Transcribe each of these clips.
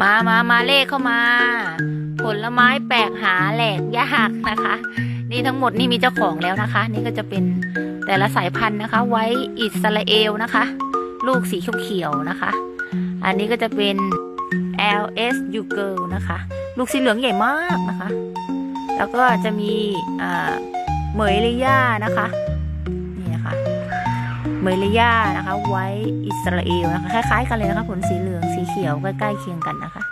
มามามาเลขเข้ามา ผลไม้แปลกหาแหลกยากนะคะ นี่ทั้งหมดนี่มีเจ้าของแล้วนะคะ นี่ก็จะเป็นแต่ละสายพันธุ์นะคะ ไว้อิสราเอลนะคะ ลูกสีเขียวๆนะคะ อันนี้ก็จะเป็น LS u g i r l นะคะ ลูกสีเหลืองใหญ่มากนะคะ แล้วก็จะมีอ่าเหมยลิย่านะคะนี่นะคะเมริยานะคะ ไว้อิสราเอลนะคะ คล้ายๆกันเลยนะคะผลสีเหลือง เขียวใกล้ๆเคียงกันนะคะ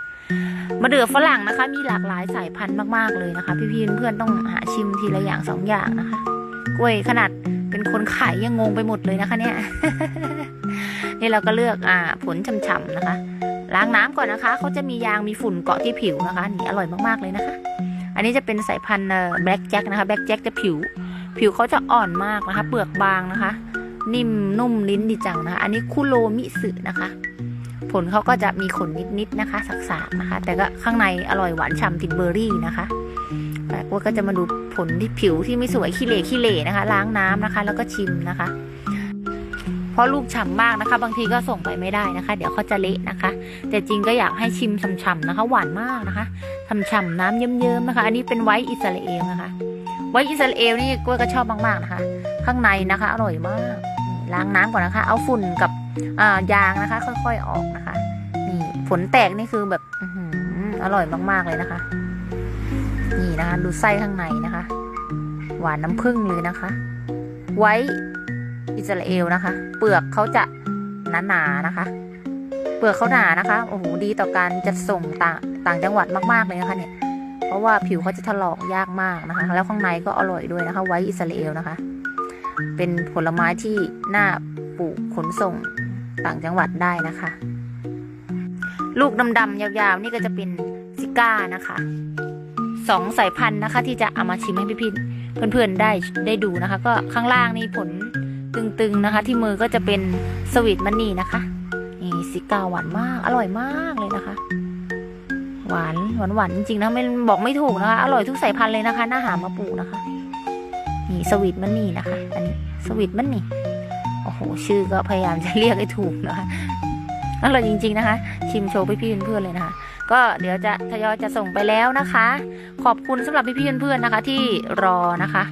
มะเดื่อฝรั่งนะคะ มีหลากหลายสายพันธุ์มากๆเลยนะคะ พี่ๆเพื่อนๆต้องหาชิมทีละอย่างสองอย่างนะคะ กล้วยขนาดเป็นคนขายยังงงไปหมดเลยนะคะ เนี่ย นี่เราก็เลือกอ่าผลฉ่ำๆนะคะ ล้างน้ำก่อนนะคะเขาจะมียางมีฝุ่นเกาะที่ผิวนะคะนี่อร่อยมากๆเลยนะคะ อันนี้จะเป็นสายพันธุ์แบล็กแจ็คนะคะแบล็กแจ็คจะผิว ผิวเขาจะอ่อนมากนะคะ เปลือกบางนะคะ นิ่มนุ่มลิ้นดีจังนะคะ อันนี้คุโรมิสึนะคะ ลเขาก็จะมีขนนิดๆนะคะสักๆนะคะ แต่ก็ข้างในอร่อยหวานฉ่ำติดเบอร์รี่นะคะแต่ว่าก็จะมาดูผลที่ผิวที่ไม่สวยขี้เหร่ขี้เหร่นะคะ ล้างน้ำนะคะ แล้วก็ชิมนะคะ เพราะลูกฉ่ำมากนะคะ บางทีก็ส่งไปไม่ได้นะคะ เดี๋ยวเขาจะเละนะคะ แต่จริงก็อยากให้ชิมฉ่ำๆนะคะ หวานมากนะคะฉ่ำๆน้ำเยิ้มๆนะคะ อันนี้เป็นไวท์อิสราเอลนะคะ ไวท์อิสราเอลนี่กล้วยก็ชอบมากๆนะคะ ข้างในนะคะ อร่อยมาก ล้างน้ำก่อนนะคะ เอาฝุ่นกับายางนะคะ ค่อยๆออกนะคะ นี่ผลแตกนี่คือแบบออร่อยมากๆเลยนะคะ นี่นะคะ ดูไส้ข้างในนะคะ หวานน้ำผึ้งเลยนะคะ ไว้อิสราเอลนะคะ เปลือกเขาจะหนาๆนะคะ เปลือกเขาหนานะคะโอ้โหดีต่อการจะส่งต่างต่างจังหวัดมากๆเลยนะคะเนี่ยเพราะว่าผิวเขาจะถลอกยากมากนะคะ แล้วข้างในก็อร่อยด้วยนะคะ ไว้อิสราเอลนะคะ เป็นผลไม้ที่น่าปลูกขนส่งต่างจังหวัดได้นะคะ ลูกดำๆยาวๆ นี่ก็จะเป็นซิก้านะคะสองสายพันธุ์นะคะ ที่จะเอามาชิมให้พี่ๆเพื่อนๆได้ได้ดูนะคะ ก็ข้างล่างนี่ผลตึงๆนะคะ ที่มือก็จะเป็นสวีทมันนี่นะคะนี่ซิก้าหวานมาก อร่อยมากเลยนะคะ หวานหวานหวานๆจริงๆนะไม่บอกไม่ถูกนะคะ อร่อยทุกสายพันธุ์เลยนะคะน่าหามาปลูกนะคะ สวีทมันนี่นะคะ อันนี้สวีทมันนี่โอ้โห ชื่อก็พยายามจะเรียกให้ถูกนะคะอร่อยจริง ๆ นะคะ ชิมโชว์พี่ๆเพื่อนๆเลยนะคะ ก็เดี๋ยวจะทยอยจะส่งไปแล้วนะคะ ขอบคุณสำหรับพี่ๆเพื่อนๆนะคะ ที่รอนะคะ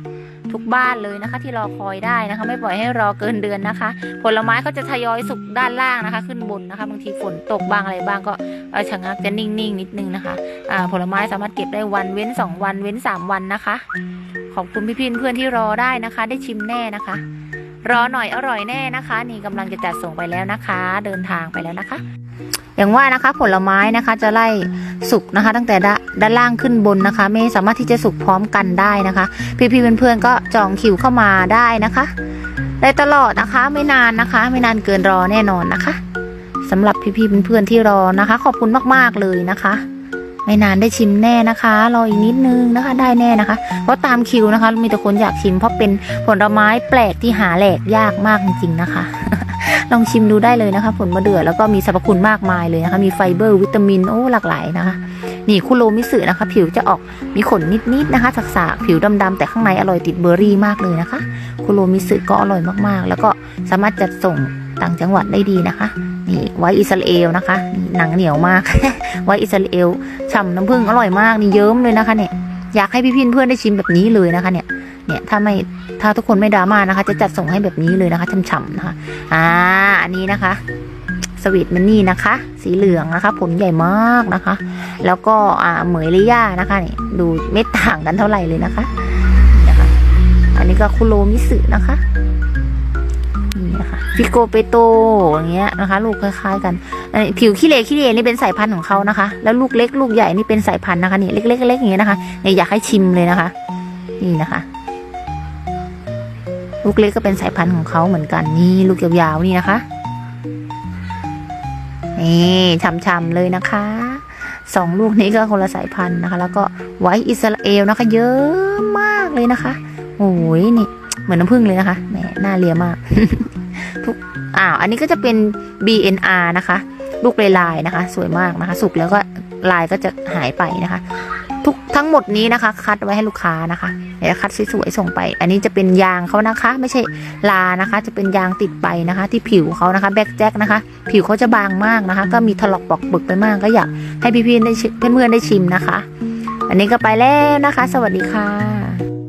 ทุกบ้านเลยนะคะ ที่รอคอยได้นะคะ ไม่ปล่อยให้รอเกินเดือนนะคะ ผลไม้เขาจะทยอยสุกด้านล่างนะคะ ขึ้นบนนะคะบางทีฝนตกบ้างอะไรบ้างก็ชะงักจะนิ่งๆนิดนึงนะคะผลไม้สามารถเก็บได้วันเว้นสองวันเว้นสามวันนะคะ ขอบคุณพี่ๆเพื่อนที่รอได้นะคะ ได้ชิมแน่นะคะ รอหน่อยอร่อยแน่นะคะ นี่กำลังจะจัดส่งไปแล้วนะคะ เดินทางไปแล้วนะคะ อย่างว่านะคะผลไม้นะคะจะไล่สุกนะคะ ตั้งแต่ด้าด้านล่างขึ้นบนนะคะ ไม่สามารถที่จะสุกพร้อมกันได้นะคะ พี่ๆเพื่อนๆก็จองคิวเข้ามาได้นะคะได้ตลอดนะคะไม่นานนะคะ ไม่นานเกินรอแน่นอนนะคะสำหรับพี่ๆเพื่อนๆที่รอนะคะ ขอบคุณมากๆเลยนะคะ ไม่นานได้ชิมแน่นะคะรออีกนิดนึงนะคะ ได้แน่นะคะ เพราะตามคิวนะคะ มีแต่คนอยากชิมเพราะเป็นผลไม้แปลกที่หาแหลกยากมากจริงๆนะคะ ลองชิมดูได้เลยนะคะ ผลมะเดื่อแล้วก็มีสรรพคุณมากมายเลยนะคะ มีไฟเบอร์วิตามินโอ้หลากหลายนะคะ นี่คุโรมิสึนะคะ ผิวจะออกมีขนนิดๆนะคะสากๆผิวดำๆแต่ข้างในอร่อยติดเบอร์รี่มากเลยนะคะคุโรมิสึก็อร่อยมากๆ แล้วก็สามารถจัดส่งต่างจังหวัดได้ดีนะคะ นี่ไว้อิสราเอลนะคะ หนังเหนียวมาก ไว้อิสราเอลฉ่ำน้ำผึ้งอร่อยมากนี่เยิ้มเลยนะคะเนี่ยอยากให้พี่เพื่อนได้ชิมแบบนี้เลยนะคะ เนี่ย เนี่ยถ้าไม่ถ้าทุกคนไม่ดราม่านะคะ จะจัดส่งให้แบบนี้เลยนะคะฉ่ำๆนะคะ อ่า อันนี้นะคะ สวีทมันนี่นะคะ สีเหลืองนะคะ ผลใหญ่มากนะคะ แล้วก็อ่าเหมยลิย่านะคะนี่ดูไม่ต่างกันเท่าไหร่เลยนะคะนะคะ อันนี้ก็คุโรมิสึนะคะ นี่นะคะ ฟิโกเปโตอย่างเงี้ยนะคะ ลูกคล้ายๆ กันผิวขี้เหร่ขี้เหร่นี่เป็นสายพันธุ์ของเขานะคะ แล้วลูกเล็กลูกใหญ่นี่เป็นสายพันธุ์นะคะนี่เล็กๆเล็กๆอย่างเงี้ยนะคะเนี่ยอยากให้ชิมเลยนะคะ นี่นะคะ ลูกเล็กก็เป็นสายพันธุ์ของเขาเหมือนกันนี่ลูกยาวๆนี่นะคะนี่ช่ำๆเลยนะคะสองลูกนี้ก็คนละสายพันธุ์นะคะ แล้วก็ไว้อิสราเอลนะคะ เยอะมากเลยนะคะโอ้ยนี่ เหมือนน้ำผึ้งเลยนะคะแหมน่าเลียมาก ทุกอ้าวอันนี้ก็จะเป็น BNR นะคะ ลูกลายๆนะคะ สวยมากนะคะ สุกแล้วก็ลายก็จะหายไปนะคะ ทุกทั้งหมดนี้นะคะ คัดไว้ให้ลูกค้านะคะเดี๋ยวคัดสวยๆส่งไป อันนี้จะเป็นยางเขานะคะ ไม่ใช่ลานะคะ จะเป็นยางติดไปนะคะ ที่ผิวเขานะคะ แบ็กแจ็คนะคะ ผิวเขาจะบางมากนะคะ ก็มีถลอกปอกเบิกไปมาก ก็อยากให้พี่ๆได้เพื่อนๆได้ชิมนะคะ อันนี้ก็ไปแล้วนะคะ สวัสดีค่ะ